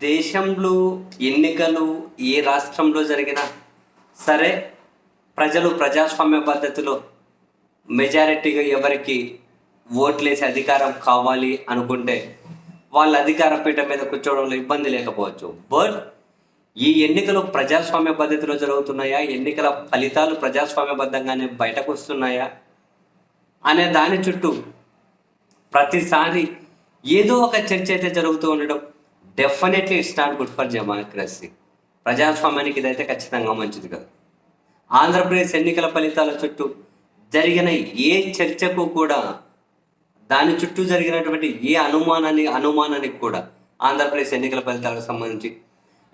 దేశంలో ఎన్నికలు ఏ రాష్ట్రంలో జరిగినా సరే ప్రజలు ప్రజాస్వామ్య పద్ధతిలో మెజారిటీగా ఎవరికి ఓట్లేసే అధికారం కావాలి అనుకుంటే వాళ్ళ అధికార పీఠ మీద కూర్చోవడంలో ఇబ్బంది లేకపోవచ్చు. బట్ ఈ ఎన్నికలు ప్రజాస్వామ్య పద్ధతిలో జరుగుతున్నాయా? ఎన్నికల ఫలితాలు ప్రజాస్వామ్యబద్ధంగానే బయటకు వస్తున్నాయా? అనే దాని చుట్టూ ప్రతిసారి ఏదో ఒక చర్చ అయితే జరుగుతూ ఉండడం definitely it's not good for democracy ప్రజాస్వామ్యానికి ఇదైతే ఖచ్చితంగా మంచిది కాదు. ఆంధ్రప్రదేశ్ ఎన్నికల ఫలితాల చుట్టూ జరిగిన ఏ చర్చకు కూడా దాని చుట్టూ జరిగినటువంటి ఏ అనుమానాన్ని అనుమానానికి కూడా ఆంధ్రప్రదేశ్ ఎన్నికల ఫలితాలకు సంబంధించి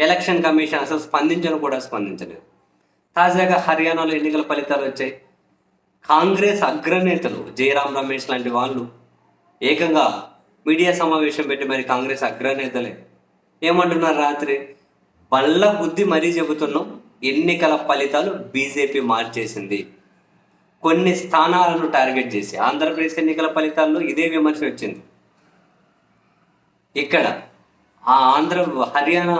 ఎలక్షన్ కమిషన్ అసలు స్పందించను కూడా స్పందించలేదు. తాజాగా హర్యానాలో ఎన్నికల ఫలితాలు వచ్చాయి. కాంగ్రెస్ అగ్రనేతలు జయరాం రమేష్ లాంటి వాళ్ళు ఏకంగా మీడియా సమావేశం పెట్టి మరి కాంగ్రెస్ అగ్రనేతలే ఏమంటున్నారు రాత్రి? బల్ల బుద్ధి మరీ చెబుతున్నాం. ఎన్నికల ఫలితాలు బీజేపీ మార్చేసింది. కొన్ని స్థానాలను టార్గెట్ చేసి ఆంధ్రప్రదేశ్ ఎన్నికల ఫలితాల్లో ఇదే విమర్శ వచ్చింది. ఇక్కడ ఆ ఆంధ్ర హర్యానా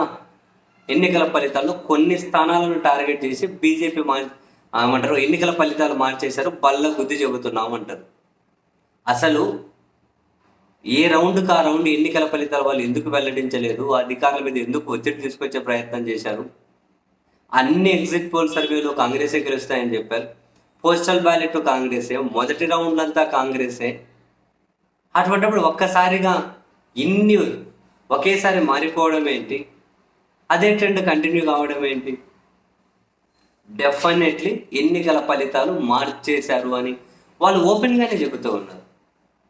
ఎన్నికల ఫలితాల్లో కొన్ని స్థానాలను టార్గెట్ చేసి బీజేపీ మార్ ఏమంటారు ఎన్నికల ఫలితాలు మార్చేశారు. బల్ల బుద్ధి చెబుతున్నామంటారు అసలు ఏ రౌండ్కి ఆ రౌండ్ ఎన్నికల ఫలితాలు వాళ్ళు ఎందుకు వెల్లడించలేదు? అధికారుల మీద ఎందుకు ఒత్తిడి తీసుకొచ్చే ప్రయత్నం చేశారు? అన్ని ఎగ్జిట్ పోల్ సర్వేలు కాంగ్రెసే గెలుస్తాయని చెప్పారు. పోస్టల్ బ్యాలెట్ కాంగ్రెసే మొదటి రౌండ్ అంతా కాంగ్రెసే. అటువంటిప్పుడు ఒక్కసారిగా ఇన్ని ఒకేసారి మారిపోవడం ఏంటి? అదే ట్రెండ్ కంటిన్యూ కావడం ఏంటి? డెఫినెట్లీ ఎన్నికల ఫలితాలు మార్చేశారు అని వాళ్ళు ఓపెన్గానే చెబుతూ ఉన్నారు.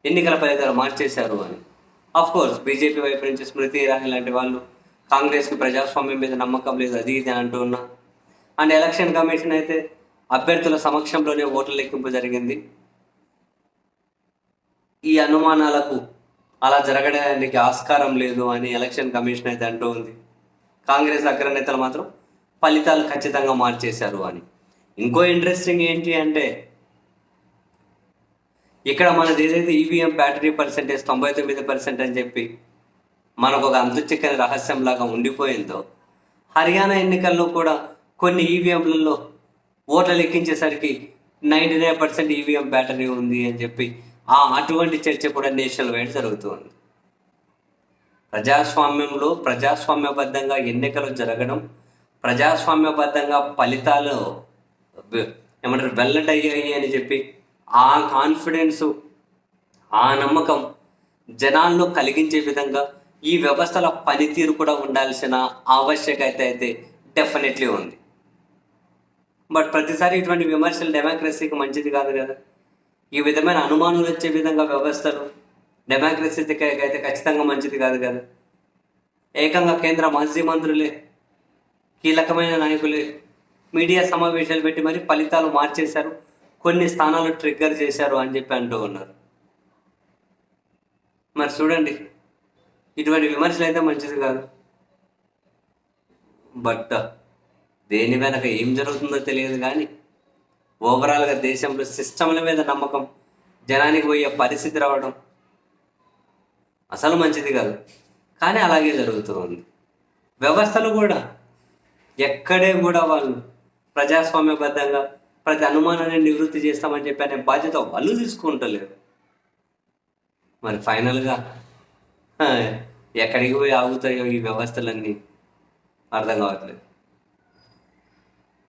ఎన్నికల ఫలితాలు మార్చేశారు అని. అఫ్ కోర్స్ బీజేపీ వైపు నుంచి స్మృతి ఇరానీ లాంటి వాళ్ళు కాంగ్రెస్కి ప్రజాస్వామ్యం మీద నమ్మకం లేదు అది ఇది అని అంటూ అండ్ ఎలక్షన్ కమిషన్ అయితే అభ్యర్థుల సమక్షంలోనే ఓట్ల లెక్కింపు జరిగింది. ఈ అనుమానాలకు అలా జరగడానికి ఆస్కారం లేదు అని ఎలక్షన్ కమిషన్ అయితే అంటూ ఉంది. కాంగ్రెస్ అగ్రనేతలు మాత్రం ఫలితాలు ఖచ్చితంగా మార్చేశారు అని. ఇంకో ఇంట్రెస్టింగ్ ఏంటి అంటే ఇక్కడ మనది ఏదైతే ఈవీఎం బ్యాటరీ పర్సెంటేజ్ తొంభై తొమ్మిది పర్సెంట్ అని చెప్పి మనకు ఒక అంతు చిక్కని రహస్యం లాగా ఉండిపోయిందో హర్యానా ఎన్నికల్లో కూడా కొన్ని ఈవీఎంలలో ఓట్లు లెక్కించేసరికి ninety nine percent EVM battery ఉంది అని చెప్పి ఆ అటువంటి చర్చ కూడా నేషనల్ వైడ్ జరుగుతుంది. ప్రజాస్వామ్యంలో ప్రజాస్వామ్యబద్ధంగా ఎన్నికలు జరగడం ప్రజాస్వామ్యబద్ధంగా ఫలితాలు ఏమంటారు వెల్లడయ్యాయి అని చెప్పి ఆ కాన్ఫిడెన్సు ఆ నమ్మకం జనాల్లో కలిగించే విధంగా ఈ వ్యవస్థల పనితీరు కూడా ఉండాల్సిన ఆవశ్యకత అయితే డెఫినెట్లీ ఉంది. బట్ ప్రతిసారి ఇటువంటి విమర్శలు డెమోక్రసీకి మంచిది కాదు కదా. ఈ విధమైన అనుమానాలు వచ్చే విధంగా వ్యవస్థలు డెమోక్రసీకి అయితే ఖచ్చితంగా మంచిది కాదు కదా. ఏకంగా కేంద్ర మాజీ మంత్రులే కీలకమైన నాయకులే మీడియా సమావేశాలు పెట్టి మరి ఫలితాలు మార్చేశారు. కొన్ని స్థానాలు ట్రిగ్గర్ చేశారు అని చెప్పి అంటూ ఉన్నారు. మరి చూడండి ఇటువంటి విమర్శలు అయితే మంచిది కాదు. బట్ దేని వెనక ఏం జరుగుతుందో తెలియదు కానీ ఓవరాల్గా దేశంలో సిస్టమ్ల మీద నమ్మకం జనానికి పోయే పరిస్థితి రావడం అసలు మంచిది కాదు. కానీ అలాగే జరుగుతూ ఉంది. వ్యవస్థలు కూడా ఎక్కడే కూడా వాళ్ళు ప్రజాస్వామ్యబద్ధంగా ప్రతి అనుమానాన్ని నివృత్తి చేస్తామని చెప్పి అనే బాధ్యత వాళ్ళు తీసుకుంటలేరు. మరి ఫైనల్గా ఆ, ఎక్కడికి పోయి ఆగుతాయో ఈ వ్యవస్థలన్నీ అర్థం కావట్లేదు.